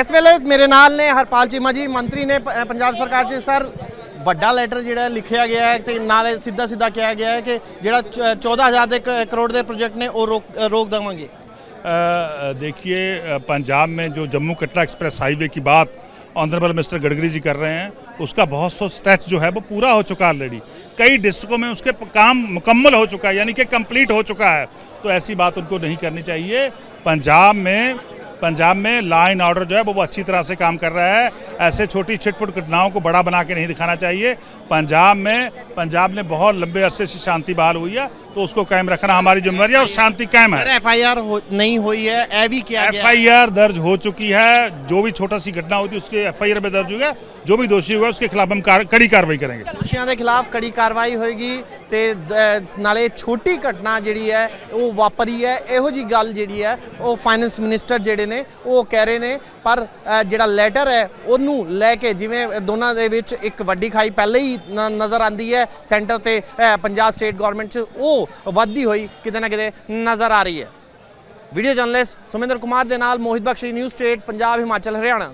ਇਸ ਵੇਲੇ ਮੇਰੇ ਨਾਲ ਨੇ ਹਰਪਾਲ ਚੀਮਾ ਜੀ ਮੰਤਰੀ ਨੇ ਪ- ਪੰਜਾਬ ਸਰਕਾਰ 'ਚ ਸਰ ਵੱਡਾ ਲੈਟਰ ਜਿਹੜਾ ਹੈ ਲਿਖਿਆ ਗਿਆ ਹੈ ਤੇ ਨਾਲੇ ਸਿੱਧਾ ਸਿੱਧਾ ਕਿਹਾ ਗਿਆ ਹੈ ਕਿ ਜਿਹੜਾ ਚ- 14000 ਦੇ ਕ- ਕਰੋੜ ਦੇ ਪ੍ਰੋਜੈਕਟ ਨੇ ਉਹ ਰੋਕ ਰੋਕ ਦੇਵਾਂਗੇ अ, देखिए अ, पंजाब में जो जम्मू कटरा एक्सप्रेस हाईवे की बात ऑनरेबल मिस्टर गडकरी जी कर रहे हैं उसका बहुत सौ स्टेच जो है वो पूरा हो चुका है ऑलरेडी कई डिस्ट्रिक्टों में उसके प- काम मुकम्मल हो चुका है यानी कि कंप्लीट हो चुका है तो ऐसी बात उनको नहीं करनी चाहिए पंजाब में पंजाब में लॉ एंड ऑर्डर जो है वो वो अच्छी तरह से काम कर रहा है ऐसे छोटी छिटपुट घटनाओं को बड़ा बना के नहीं दिखाना चाहिए पंजाब में पंजाब ने बहुत लंबे अरसे से शांति बहाल हुई है तो उसको कायम रखना हमारी जिम्मेदारी है और शांति कायम है ਸਰ ਐਫ ਆਈ ਆਰ ਨਹੀਂ ਹੋਈ ਹੈ ਇਹ ਵੀ ਕਿਹਾ एफ ਗਿਆ है। आई आर दर्ज हो चुकी है जो भी छोटा सी घटना होती है उसके एफ आई आर में दर्ज होगा जो भी दोषी होगा उसके खिलाफ हम कार, कड़ी कार्रवाई करेंगे ਦੋਸ਼ੀਆਂ ਦੇ ਖਿਲਾਫ ਕੜੀ ਕਾਰਵਾਈ ਹੋਏਗੀ ਤੇ ਦ- ਨਾਲੇ ਛੋਟੀ ਘਟਨਾ ਜਿਹੜੀ ਹੈ ਉਹ ਵਾਪਰੀ ਹੈ ਇਹੋ ਜੀ ਗੱਲ ਜਿਹੜੀ ਹੈ ਉਹ ਫਾਈਨੈਂਸ ਮਿਨਿਸਟਰ ਜਿਹੜੇ ਨੇ, ਉਹ ਕਹਿ ਰਹੇ ਨੇ, ਪਰ ਜਿਹੜਾ ਲੈਟਰ ਹੈ, ਉਹਨੂੰ ਲੈ ਕੇ ਜਿਵੇਂ ਦੋਨਾਂ ਦੇ ਵਿੱਚ ਇੱਕ ਵੱਡੀ ਖਾਈ ਪਹਿਲੇ ਹੀ ਨਜ਼ਰ ਆਂਦੀ ਹੈ ਸੈਂਟਰ ਤੇ ਪੰਜਾਬ ਸਟੇਟ ਗਵਰਨਮੈਂਟ 'ਚ ਉਹ ਵੱਧਦੀ ਹੋਈ ਕਿਤੇ ਨਾ ਕਿਤੇ ਨਜ਼ਰ ਆ ਰਹੀ ਹੈ। ਵੀਡੀਓ ਜਰਨਲਿਸਟ ਸੁਮਿੰਦਰ ਕੁਮਾਰ ਦੇ ਨਾਲ ਮੋਹਿਤ ਬਖਸ਼ੀ ਨਿਊਜ਼ ਸਟੇਟ ਪੰਜਾਬ, ਹਿਮਾਚਲ, ਹਰਿਆਣਾ।